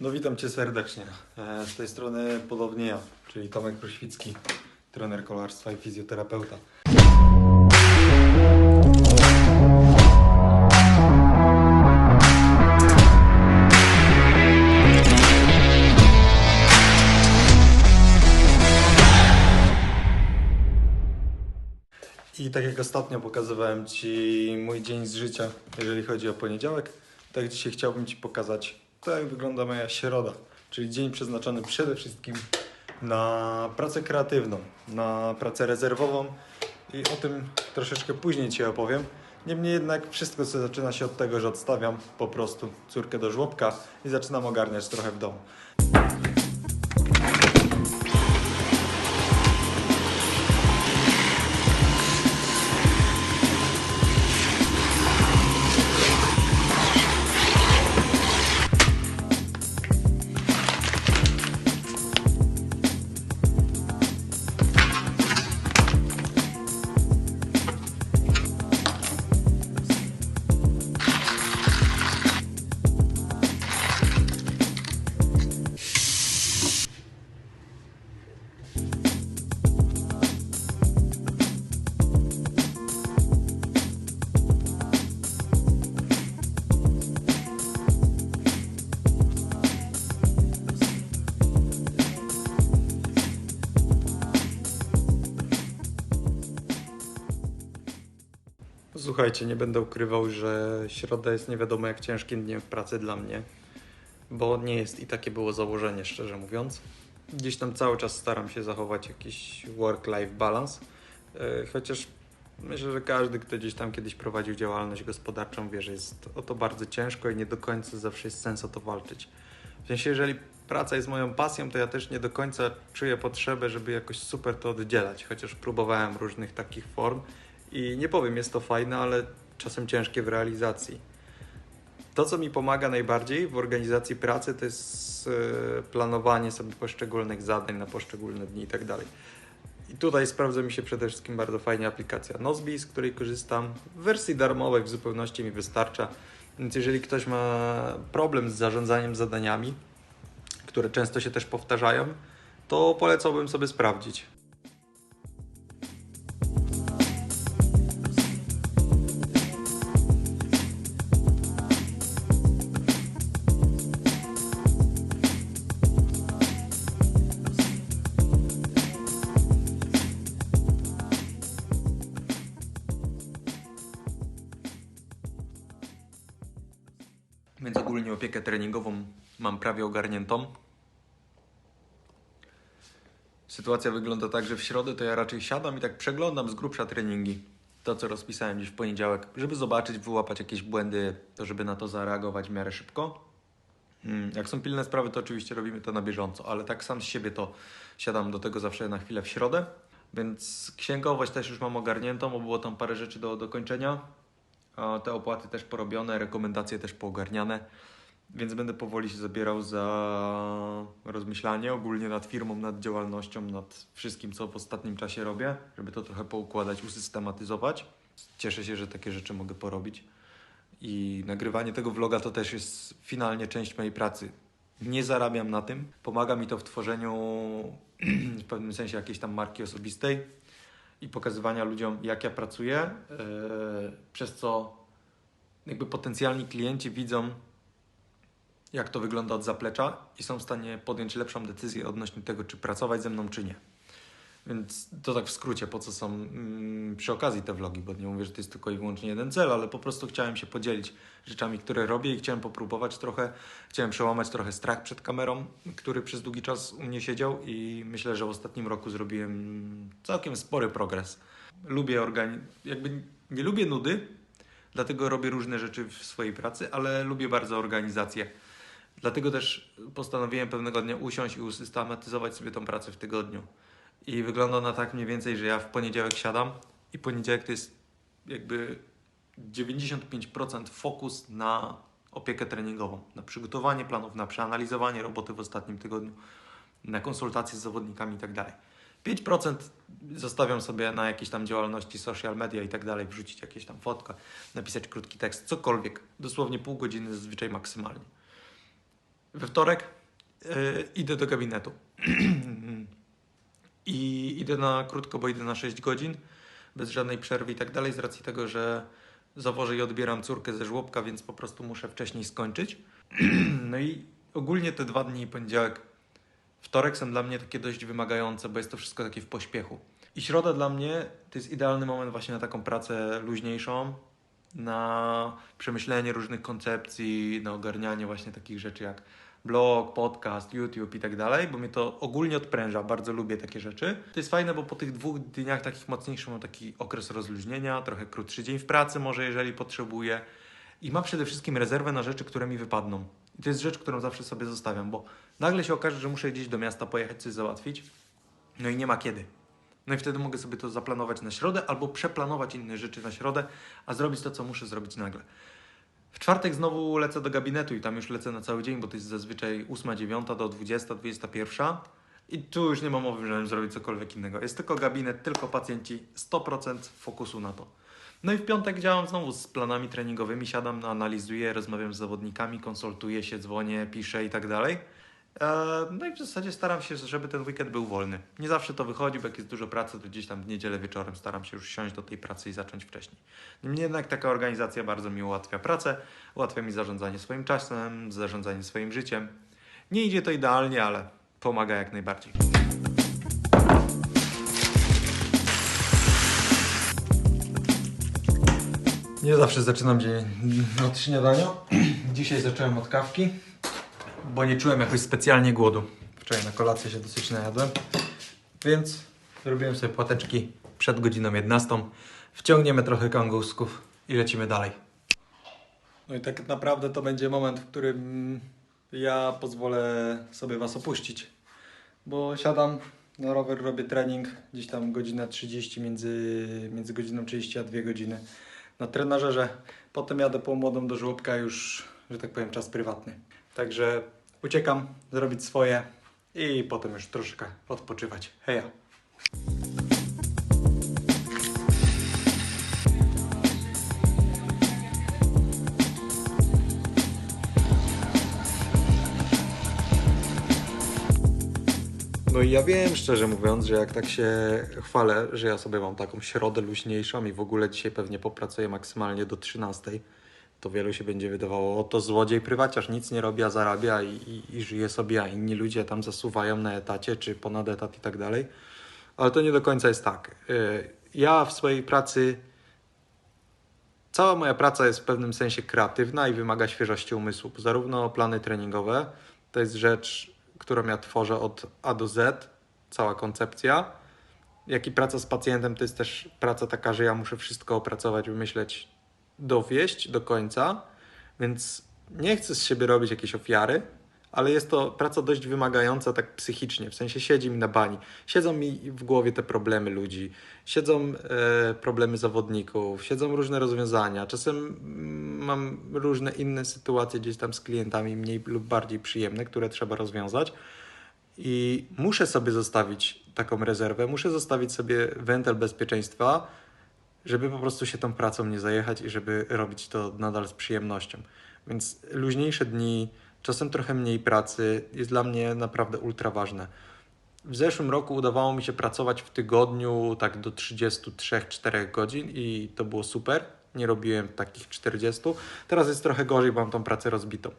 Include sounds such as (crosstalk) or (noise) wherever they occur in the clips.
No witam Cię serdecznie. E, Z tej strony podobnie ja, czyli Tomek Kruświcki, trener kolarstwa i fizjoterapeuta. I tak jak ostatnio pokazywałem Ci mój dzień z życia, jeżeli chodzi o poniedziałek, tak dzisiaj chciałbym Ci pokazać, to jak wygląda moja środa, czyli dzień przeznaczony przede wszystkim na pracę kreatywną, na pracę rezerwową i o tym troszeczkę później Ci opowiem. Niemniej jednak wszystko co zaczyna się od tego, że odstawiam po prostu córkę do żłobka i zaczynam ogarniać trochę w domu. Słuchajcie, nie będę ukrywał, że środa jest nie wiadomo jak ciężkim dniem w pracy dla mnie, bo nie jest i takie było założenie, szczerze mówiąc. Gdzieś tam cały czas staram się zachować jakiś work-life balance, e, chociaż myślę, że każdy, kto gdzieś tam kiedyś prowadził działalność gospodarczą, wie, że jest o to bardzo ciężko i nie do końca zawsze jest sens o to walczyć. W sensie, jeżeli praca jest moją pasją, to ja też nie do końca czuję potrzebę, żeby jakoś super to oddzielać, chociaż próbowałem różnych takich form i nie powiem, jest to fajne, ale czasem ciężkie w realizacji. To, co mi pomaga najbardziej w organizacji pracy, to jest e, planowanie sobie poszczególnych zadań na poszczególne dni i tak. I tutaj sprawdza mi się przede wszystkim bardzo fajnie aplikacja Nozbi, z której korzystam. W wersji darmowej w zupełności mi wystarcza. Więc jeżeli ktoś ma problem z zarządzaniem zadaniami, które często się też powtarzają, to polecałbym sobie sprawdzić. Opiekę treningową mam prawie ogarniętą. Sytuacja wygląda tak, że w środę to ja raczej siadam i tak przeglądam z grubsza treningi. To, co rozpisałem dziś w poniedziałek, żeby zobaczyć, wyłapać jakieś błędy, to żeby na to zareagować w miarę szybko. Mm, Jak są pilne sprawy, to oczywiście robimy to na bieżąco, ale tak sam z siebie to siadam do tego zawsze na chwilę w środę. Więc księgowość też już mam ogarniętą, bo było tam parę rzeczy do dokończenia. Te opłaty też porobione, rekomendacje też poogarniane, więc będę powoli się zabierał za rozmyślanie ogólnie nad firmą, nad działalnością, nad wszystkim, co w ostatnim czasie robię, żeby to trochę poukładać, usystematyzować. Cieszę się, że takie rzeczy mogę porobić. I nagrywanie tego vloga to też jest finalnie część mojej pracy. Nie zarabiam na tym, pomaga mi to w tworzeniu (clears throat) w pewnym sensie jakiejś tam marki osobistej i pokazywania ludziom, jak ja pracuję, yy, przez co jakby potencjalni klienci widzą, jak to wygląda od zaplecza i są w stanie podjąć lepszą decyzję odnośnie tego, czy pracować ze mną, czy nie. Więc to tak w skrócie, po co są mm, przy okazji te vlogi, bo nie mówię, że to jest tylko i wyłącznie jeden cel, ale po prostu chciałem się podzielić rzeczami, które robię i chciałem popróbować trochę, chciałem przełamać trochę strach przed kamerą, który przez długi czas u mnie siedział i myślę, że w ostatnim roku zrobiłem całkiem spory progres. Lubię organi... jakby nie lubię nudy, dlatego robię różne rzeczy w swojej pracy, ale lubię bardzo organizację. Dlatego też postanowiłem pewnego dnia usiąść i usystematyzować sobie tą pracę w tygodniu. I wygląda ona tak mniej więcej, że ja w poniedziałek siadam i poniedziałek to jest jakby 95% fokus na opiekę treningową, na przygotowanie planów, na przeanalizowanie roboty w ostatnim tygodniu, na konsultacje z zawodnikami itd. 5% zostawiam sobie na jakieś tam działalności social media i tak dalej, wrzucić jakieś tam fotkę, napisać krótki tekst, cokolwiek, dosłownie pół godziny zazwyczaj maksymalnie. We wtorek yy, idę do gabinetu. (clears throat) I idę na krótko, bo idę na 6 godzin, bez żadnej przerwy i tak dalej, z racji tego, że zawożę i odbieram córkę ze żłobka, więc po prostu muszę wcześniej skończyć. (clears throat) No i ogólnie te dwa dni, poniedziałek, wtorek są dla mnie takie dość wymagające, bo jest to wszystko takie w pośpiechu. I środa dla mnie to jest idealny moment właśnie na taką pracę luźniejszą, na przemyślenie różnych koncepcji, na ogarnianie właśnie takich rzeczy jak blog, podcast, YouTube i tak dalej, bo mnie to ogólnie odpręża, bardzo lubię takie rzeczy. To jest fajne, bo po tych dwóch dniach takich mocniejszych mam taki okres rozluźnienia, trochę krótszy dzień w pracy może, jeżeli potrzebuję i mam przede wszystkim rezerwę na rzeczy, które mi wypadną. I to jest rzecz, którą zawsze sobie zostawiam, bo nagle się okaże, że muszę gdzieś do miasta pojechać, coś załatwić, no i nie ma kiedy. No i wtedy mogę sobie to zaplanować na środę albo przeplanować inne rzeczy na środę, a zrobić to, co muszę zrobić nagle. W czwartek znowu lecę do gabinetu i tam już lecę na cały dzień, bo to jest zazwyczaj 8, 9 do 20, 21. I tu już nie ma mowy, żebym zrobić cokolwiek innego. Jest tylko gabinet, tylko pacjenci, 100% fokusu na to. No i w piątek działam znowu z planami treningowymi, siadam, analizuję, rozmawiam z zawodnikami, konsultuję się, dzwonię, piszę i tak dalej. No i w zasadzie staram się, żeby ten weekend był wolny. Nie zawsze to wychodzi, bo jak jest dużo pracy, to gdzieś tam w niedzielę wieczorem staram się już siąść do tej pracy i zacząć wcześniej. Niemniej jednak taka organizacja bardzo mi ułatwia pracę, ułatwia mi zarządzanie swoim czasem, zarządzanie swoim życiem. Nie idzie to idealnie, ale pomaga jak najbardziej. Nie zawsze zaczynam dzień od śniadania. Dzisiaj zacząłem od kawki bo nie czułem jakoś specjalnie głodu. Wczoraj na kolację się dosyć najadłem, więc zrobiłem sobie płateczki przed godziną 11. Wciągniemy trochę kangusków i lecimy dalej. No i tak naprawdę to będzie moment, w którym ja pozwolę sobie Was opuścić, bo siadam na rower, robię trening, gdzieś tam godzina 30, między, między godziną 30 a 2 godziny na trenażerze. Potem jadę po młodą do żłobka już, że tak powiem, czas prywatny. Także uciekam zrobić swoje i potem już troszkę odpoczywać. Heja! No i ja wiem, szczerze mówiąc, że jak tak się chwalę, że ja sobie mam taką środę luźniejszą i w ogóle dzisiaj pewnie popracuję maksymalnie do 13, to wielu się będzie wydawało, o to złodziej prywaciarz, nic nie robi, a zarabia i, i, i żyje sobie, a inni ludzie tam zasuwają na etacie czy ponad etat i tak dalej. Ale to nie do końca jest tak. Y, ja w swojej pracy, cała moja praca jest w pewnym sensie kreatywna i wymaga świeżości umysłu. Zarówno plany treningowe, to jest rzecz, którą ja tworzę od A do Z, cała koncepcja, jak i praca z pacjentem to jest też praca taka, że ja muszę wszystko opracować, wymyśleć dowieść do końca, więc nie chcę z siebie robić jakiejś ofiary, ale jest to praca dość wymagająca tak psychicznie, w sensie siedzi mi na bani. Siedzą mi w głowie te problemy ludzi, siedzą e, problemy zawodników, siedzą różne rozwiązania. Czasem mm, mam różne inne sytuacje gdzieś tam z klientami, mniej lub bardziej przyjemne, które trzeba rozwiązać. I muszę sobie zostawić taką rezerwę, muszę zostawić sobie wentel bezpieczeństwa, żeby po prostu się tą pracą nie zajechać i żeby robić to nadal z przyjemnością. Więc luźniejsze dni, czasem trochę mniej pracy jest dla mnie naprawdę ultra ważne. W zeszłym roku udawało mi się pracować w tygodniu tak do 33-4 godzin i to było super. Nie robiłem takich 40. Teraz jest trochę gorzej, bo mam tą pracę rozbitą.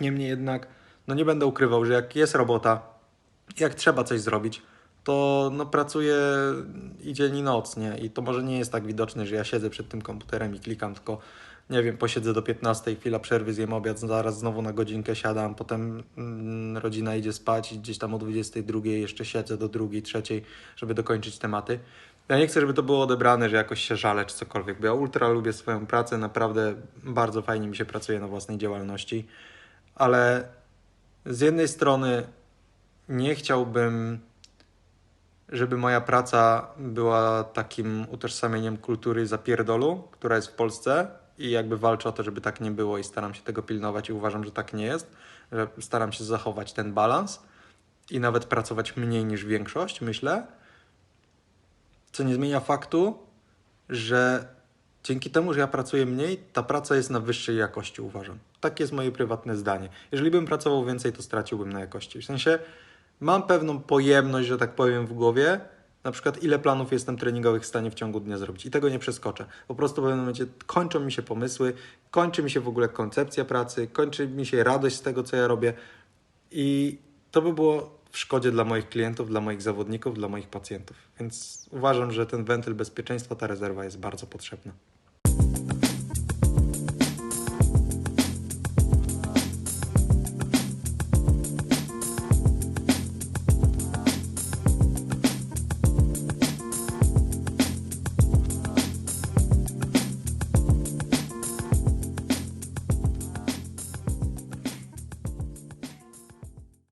Niemniej jednak, no nie będę ukrywał, że jak jest robota, jak trzeba coś zrobić, to no, pracuję i dzień i noc, nie? I to może nie jest tak widoczne, że ja siedzę przed tym komputerem i klikam, tylko nie wiem, posiedzę do 15, chwila przerwy, zjem obiad, zaraz znowu na godzinkę siadam, potem mm, rodzina idzie spać i gdzieś tam o 22 jeszcze siedzę do drugiej, trzeciej, żeby dokończyć tematy. Ja nie chcę, żeby to było odebrane, że jakoś się żalę czy cokolwiek, bo ja ultra lubię swoją pracę, naprawdę bardzo fajnie mi się pracuje na własnej działalności, ale z jednej strony nie chciałbym żeby moja praca była takim utożsamieniem kultury zapierdolu, która jest w Polsce i jakby walczę o to, żeby tak nie było i staram się tego pilnować i uważam, że tak nie jest, że staram się zachować ten balans i nawet pracować mniej niż większość, myślę. Co nie zmienia faktu, że Dzięki temu, że ja pracuję mniej, ta praca jest na wyższej jakości, uważam. Takie jest moje prywatne zdanie. Jeżeli bym pracował więcej, to straciłbym na jakości. W sensie mam pewną pojemność, że tak powiem, w głowie, na przykład ile planów jestem treningowych w stanie w ciągu dnia zrobić i tego nie przeskoczę. Po prostu w pewnym momencie kończą mi się pomysły, kończy mi się w ogóle koncepcja pracy, kończy mi się radość z tego, co ja robię i to by było w szkodzie dla moich klientów, dla moich zawodników, dla moich pacjentów. Więc uważam, że ten wentyl bezpieczeństwa, ta rezerwa jest bardzo potrzebna.